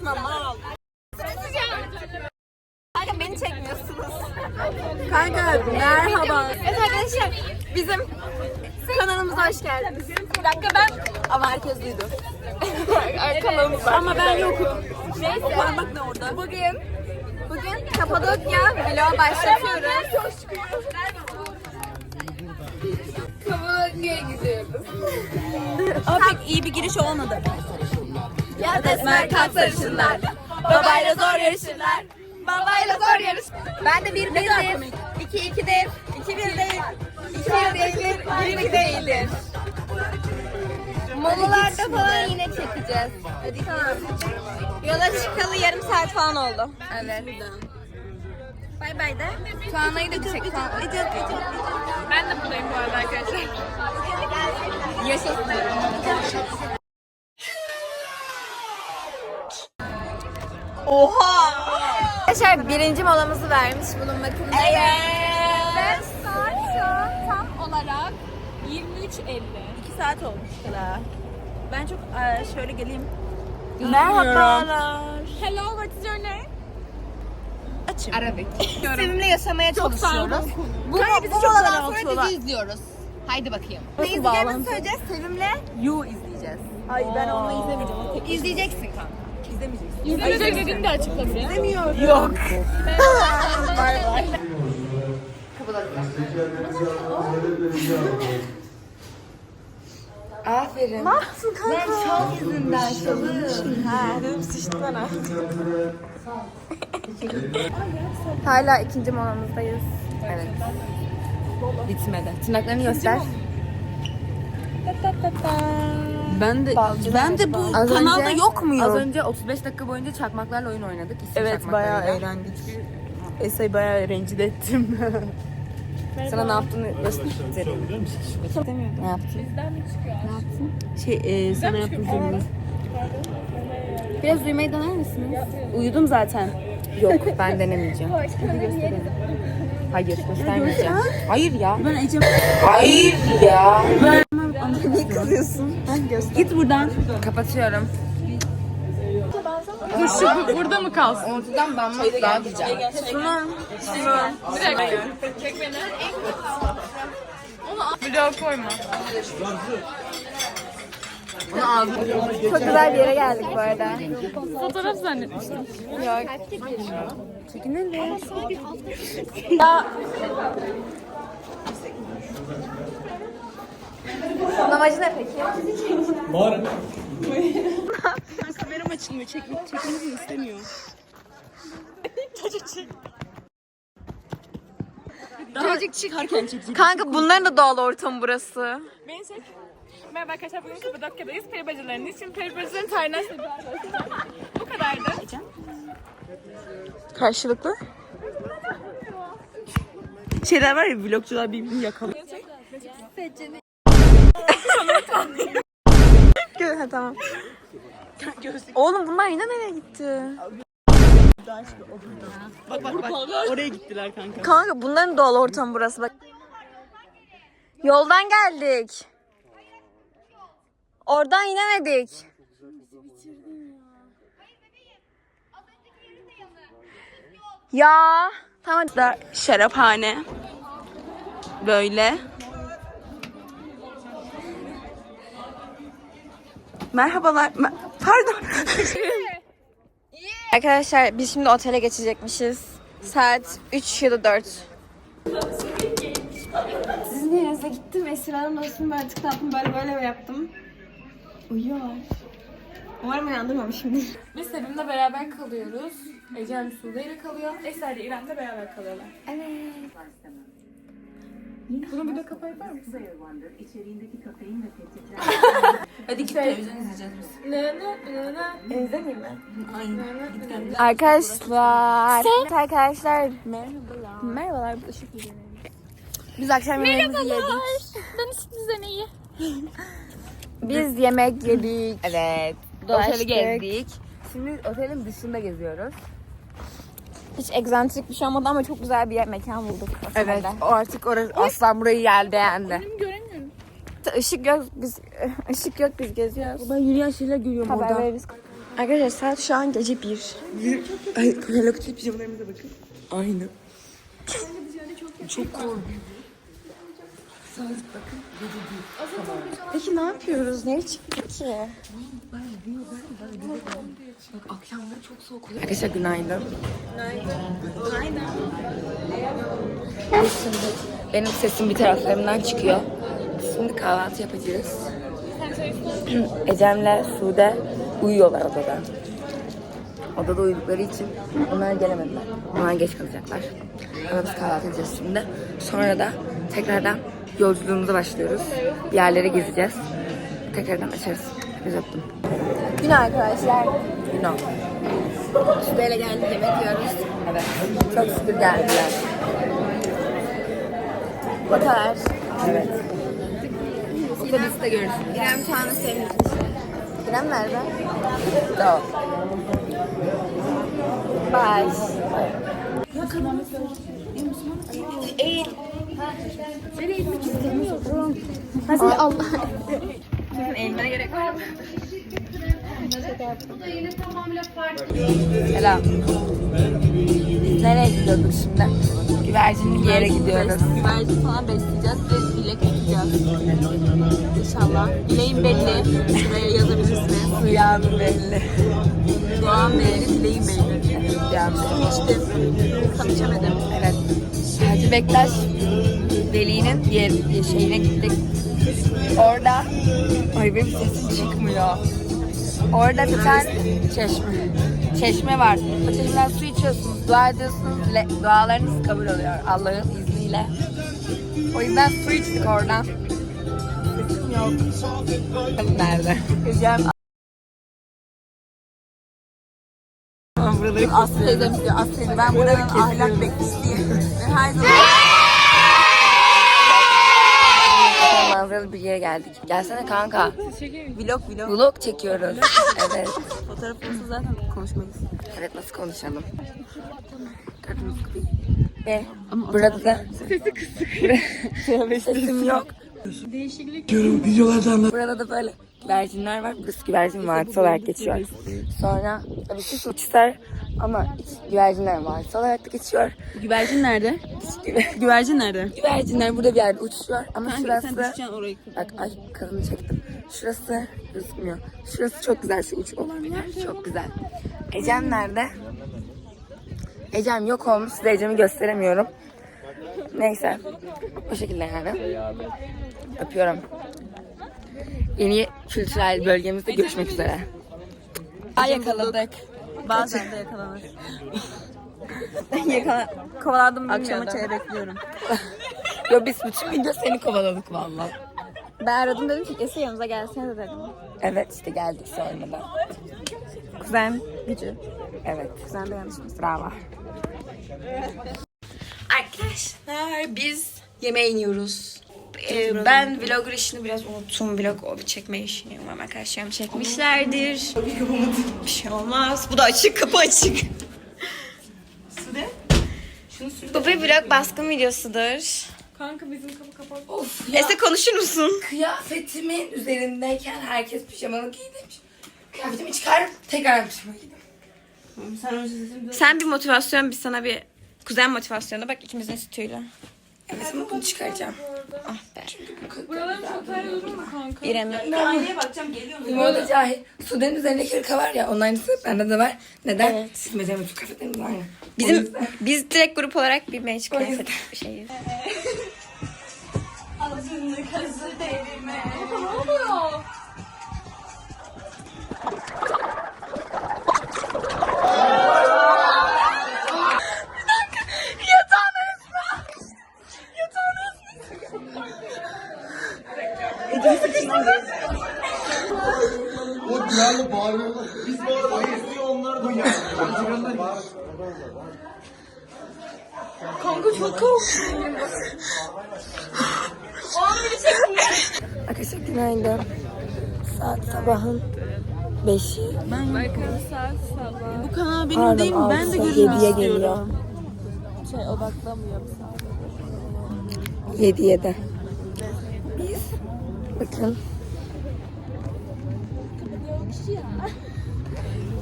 Unutma mal. Kanka beni çekmiyorsunuz. Kanka merhaba. Evet arkadaşlar bizim kanalımıza hoş geldiniz. Bir dakika ben ama herkes duydu. Kanalımız var. Ama ben yokum. Neyse. Parmak ne orada? Bugün bugün Kapadokya vlog başlatıyoruz. Kapadokya'ya gidiyoruz. Ama pek iyi bir giriş olmadı. Yaz esmer kalk sarışınlar. Babayla zor yarışırlar. Babayla zor yarış. Ben de bir birdir. İki ikidir. İki bir değil. İki bir değildir. Bir bir değildir. Molalarda falan yine çekeceğiz. Hadi tamam. Yola çıkalı yarım saat falan oldu. Evet. Bay bay de. Tuana'yı da çek. Ben de buradayım bu arada arkadaşlar. Yaşasın. Oha! Arkadaşlar birinci molamızı vermiş bulunmakta. Evet. Ve saat şu an tam olarak 23.50. 2 saat olmuş kadar. Ben çok eee, şöyle geleyim. Merhabalar. Hello, what is your name? Açım. Arabik. Sevimli yaşamaya çalışıyoruz. Bu, Kanka bizi çok Buradan sonra daraltıyorlar. dizi izliyoruz. Haydi bakayım. Ne izleyeceğimizi söyleyeceğiz Sevim'le. You izleyeceğiz. Ay ben onu izlemeyeceğim. İzleyeceksin kanka. izlemeyeceksin. İzlemeyecek dediğini de açıkla buraya. Yok. Aferin. Ne kanka? Ben şal yüzünden şalım. Ha dedim sıçtı bana. Hala ikinci molamızdayız. Evet. Bitmedi. Tırnaklarını göster. Ben de ben de bu Az kanalda önce- yok muyum? Az önce 35 dakika boyunca çakmaklarla oyun oynadık. İsim Evet çakmaklarıyla. bayağı eğlendik. Esa'yı bayağı rencide ettim. Sana ne yaptığını göstereyim. Ne yaptın? şey e, sana yaptım filmi. Biraz uyumayı dener misiniz? Uyudum zaten. Yok ben denemeyeceğim. Hayır göstermeyeceğim. Hayır ya. Ben Ecem. Hayır ya. Niye kızıyorsun? Git buradan. Kapatıyorum. Dur şu burada mı kalsın? Ortadan banmak daha güzel. Sunum. Bir dakika. Çek beni. Onu video koyma. Çok güzel bir yere geldik bu arada. Fotoğraf zannetmiştim. Bunun amacı ne peki? Kameram açılmıyor. Çekmek çekmemizi istemiyor. Çocuk çık. Çocuk çıkarken çekecek. Kanka bunların da doğal ortamı burası. Beni çek. Merhaba arkadaşlar bugün Kapadokya'dayız. Peri bacılarının için Peri bacıların tarihinden size bir arkadaşım. Bu kadardı. Karşılıklı. Şeyler var ya vlogcular birbirini yakalıyor. Ha, tamam. Oğlum bunlar yine nereye gitti? Bak bak bak. Oraya gittiler kanka. Kanka bunların doğal ortamı burası bak. Yoldan geldik. Oradan inemedik. Ya tamam. Da şaraphane. Böyle. Merhabalar. Me- Pardon. Arkadaşlar biz şimdi otele geçecekmişiz. Saat 3 ya da 4. Sizin yerinize gittim. Esra'nın dostum böyle tık taktım böyle böyle yaptım. Uyuyorlar. Umarım uyandırmamışımdır. Biz Sevim'le beraber kalıyoruz. Ecem Sude ile kalıyor. Eser ile İrem de beraber kalıyorlar. Evet. Bunu bir de kafa yapar mısın? Hadi git televizyon izleyeceğiz biz. Ne ne ne. Aynen. Git gel. Arkadaşlar. Evet arkadaşlar. Merhabalar. Merhabalar. Biz akşam yemeğimizi yedik. Ben işte düzeneyi. Biz yemek yedik. Evet. Dolaştık. Oteli gezdik. Şimdi otelin dışında geziyoruz. Hiç egzantrik bir şey olmadı ama çok güzel bir yer, mekan bulduk. Evet. O artık orası aslan burayı yer beğendi. Işık yok biz ışık yok biz geziyoruz. Ben yürüyen şeyler görüyorum Haber orada. veririz. Arkadaşlar saat şu an gece 1. Ay Hello Kitty pijamalarımıza bakın. Aynı. Çok korkunç. Peki ne yapıyoruz? Nereye çıktık ki? Akşamları çok soğuk oluyor. Arkadaşlar günaydın. Günaydın. Biz şimdi, benim sesim bir taraflarımdan çıkıyor. Şimdi kahvaltı yapacağız. Ecem'le Sude uyuyorlar odada. Odada uyudukları için onlar gelemediler. Onlar geç kalacaklar. Ama biz kahvaltı edeceğiz şimdi. Sonra da tekrardan yolculuğumuza başlıyoruz. Bir yerlere gezeceğiz. Tekrardan açarız. Biz öptüm. Gün arkadaşlar. Günah. Sude'yle geldik yemek yiyoruz. Evet. Çok şükür geldiler. Bu kadar. Evet. Otobüste görüşürüz. İrem Tuğan'ı sevmiş. İrem nerede? Tamam. Bye. Hadi Allah. Selam. Biz nereye gidiyorduk şimdi? Güvercinli bir yere gidiyoruz. Güvercin falan besleyeceğiz ve dilek tutacağız. İnşallah. Dileğim belli. Şuraya yazabilirsiniz. Rüyanın belli. Doğan belli, dileğim belli. Rüyanın belli. İçtim. İçemedim. Evet. Hacı Bektaş Veli'nin yer, şeyine gittik. Orada ay benim sesim çıkmıyor. Orada bir tane çeşme. Çeşme var. O çeşmeden su içiyorsunuz, dua ediyorsunuz. Le, dualarınız kabul oluyor Allah'ın izniyle. O yüzden su içtik oradan. Sesim yok. Nerede? Ecem Aslı teyzem diyor. Aslı teyze ben buranın ahlak bekçisiyim. Her zaman bir yere geldik. Gelsene kanka. vlog vlog. Vlog çekiyoruz. evet. Fotoğrafımızı zaten konuşmayız. Evet nasıl konuşalım? Ve burada da sesi kısık. Sesim yok. Değişiklik. videolardan Burada da böyle güvercinler var. Burası güvercin vadisi olarak geçiyor. Sonra tabii şu uçlar ama iç güvercinler vadisi olarak da geçiyor. Güvercin nerede? Güvercin nerede? güvercinler burada bir yerde uçuşuyor ama Sen şurası düşeceksin orayı. Bak ay kadını çektim. Şurası gözükmüyor. Şurası çok güzel şu uç olan yer. Çok güzel. Ecem nerede? Ecem yok olmuş. Size Ecem'i gösteremiyorum. Neyse. Bu şekilde yani. Öpüyorum. Yeni kültürel bölgemizde görüşmek üzere. Ay yakaladık. Bazen de yakalanır. Yakala kovaladım bilmiyorum ama çaya bekliyorum. Yo biz bütün video seni kovaladık valla. Ben aradım dedim ki Ese yanımıza gelsene de dedim. Evet işte geldik sonra da. Kuzen gücü. Evet. Kuzen de yanlış Bravo. Arkadaşlar biz yemeğe iniyoruz. Ee, ben vlogger işini biraz unuttum. Vlog o bir çekme işini umarım arkadaşlarım çekmişlerdir. Bir şey olmaz. Bu da açık, kapı açık. Bu bir vlog baskın videosudur. Kanka bizim kapı kapalı. Of ya. Ese konuşur musun? Kıyafetimin üzerindeyken herkes pijamalı giy demiş. Kıyafetimi çıkarıp tekrar pijama giydim. Sen bir motivasyon, biz sana bir kuzen motivasyonu. Bak ikimizin sütüyle. Evet bunu çıkaracağım. Ah be. Buraların çok terli olur mu kanka? İrem yok. Limonu cahil. Sude'nin üzerindeki hırka var ya onun aynısı bende de var. Neden? Evet. Bizim Ecem'in bütün kıyafetlerimiz aynı. Bizim, biz direkt grup olarak bir match kıyafet şeyiz. Günaydın. Saat sabahın 5'i. Bakalım saat sabah. Bu kanal benim Pardon değil mi? Ben de 6'sa görmek 7'ye istiyorum. geliyor. Şey odaklamıyor. 7'ye de. Biz bakın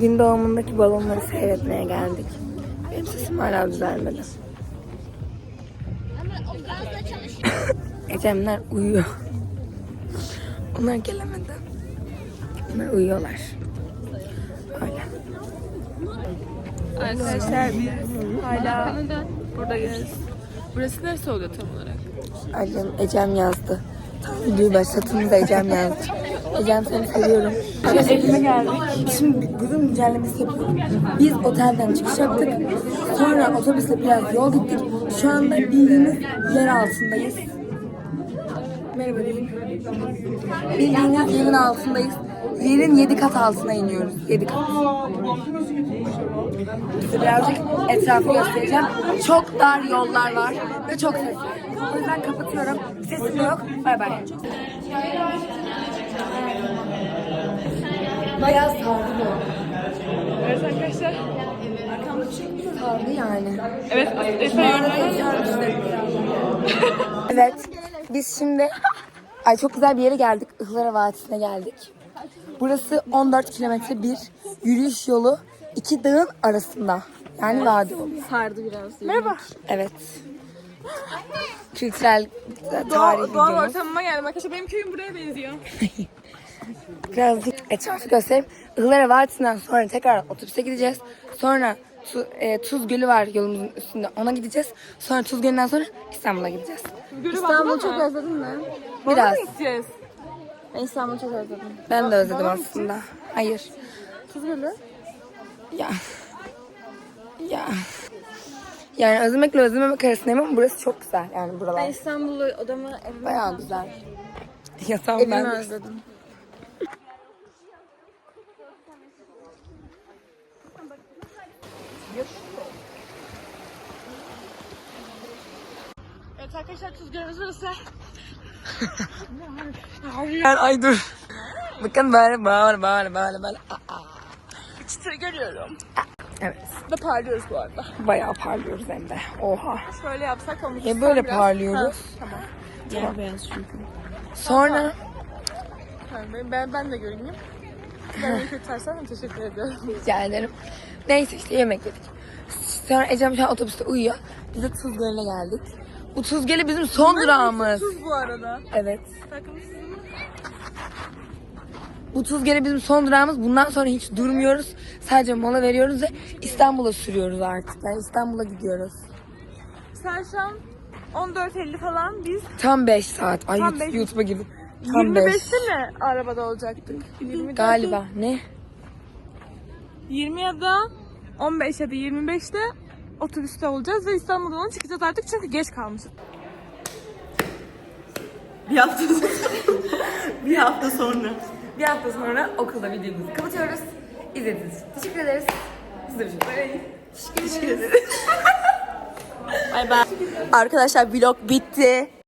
Gün doğumundaki balonları seyretmeye geldik. Benim sesim hala düzelmedi. Ecemler uyuyor. Onlar gelemedi. Onlar uyuyorlar. Öyle. Arkadaşlar biz hala buradayız. Burası neresi oluyor tam olarak? Ecem, Ecem yazdı. Tam videoyu başlatınca Ecem yazdı. Ecem seni seviyorum. Evime geldik. Şimdi bugün güncellemesi yapıyorum. Biz otelden çıkış yaptık. Sonra otobüsle biraz yol gittik. Şu anda bildiğiniz yer altındayız. Merhaba dedim. Bildiğiniz yerin altındayız. Yerin 7 kat altına iniyoruz. 7 kat. Size birazcık etrafı göstereceğim. Çok dar yollar var ve çok sesli. O yüzden kapatıyorum. Sesim yok. Bay bay. Bayağı sardı bu. Evet arkadaşlar. Sardı yani. Evet. Evet. Biz şimdi ay çok güzel bir yere geldik. Ihlara Vadisi'ne geldik. Burası 14 kilometre bir yürüyüş yolu iki dağın arasında. Yani vadi oluyor. sardı biraz. Merhaba. Evet. Kültürel tarih Doğal, doğal videomuz. ortamıma geldim arkadaşlar. Benim köyüm buraya benziyor. Birazcık etrafı göstereyim. Ihlara Vadisi'nden sonra tekrar otobüse gideceğiz. Sonra Tu- e, Tuz Gölü var yolumuzun üstünde. Ona gideceğiz. Sonra Tuz Gölü'nden sonra İstanbul'a gideceğiz. İstanbul'u çok Özledin mi? Biraz. gideceğiz. Ben İstanbul'u çok özledim. Ben de özledim aslında. Hayır. Tuz Gölü. Ya. Ya. Yani özlemekle özlememek arasındayım ama burası çok güzel. Yani buralar. Ben İstanbul'u odamı evime Bayağı güzel. Yatağım evimi ben. de- özledim. Evet arkadaşlar tuz gölümüz burası. Ay dur. Bakın böyle böyle böyle böyle böyle. Aa, Çıtır görüyorum. Evet. Ve parlıyoruz bu arada. Bayağı parlıyoruz hem de. Oha. Şöyle yapsak olmuş. Niye böyle Biraz- parlıyoruz? Ha, tamam. Yer beyaz çünkü. Sonra Tamam, ben, ben, ben de görüneyim. Ben teşekkür ediyorum. rica ederim. Neyse işte yemek yedik. Sonra Ecem şu an otobüste uyuyor. Biz de Tuz Gölü'ne geldik. Tuz Gölü bizim son durağımız. Tuz bu arada. Evet. Takım sizin mi? Bu Tuz Gölü bizim son durağımız. Bundan sonra hiç durmuyoruz. Sadece mola veriyoruz ve İstanbul'a sürüyoruz artık. Yani İstanbul'a gidiyoruz. Sen şu an 14.50 falan biz Tam 5 saat. Ay Tam beş. YouTube'a girdim. Tam 5. 25'te mi arabada olacaktık? 24'te Galiba. Ne? 20 ya da 15 ya da 25'te otobüste olacağız ve İstanbul'dan çıkacağız artık çünkü geç kalmışız. Bir hafta bir hafta sonra. Bir hafta sonra okulda videomuzu kapatıyoruz. İzlediğiniz için teşekkür ederiz. Size bir şey Arkadaşlar vlog bitti.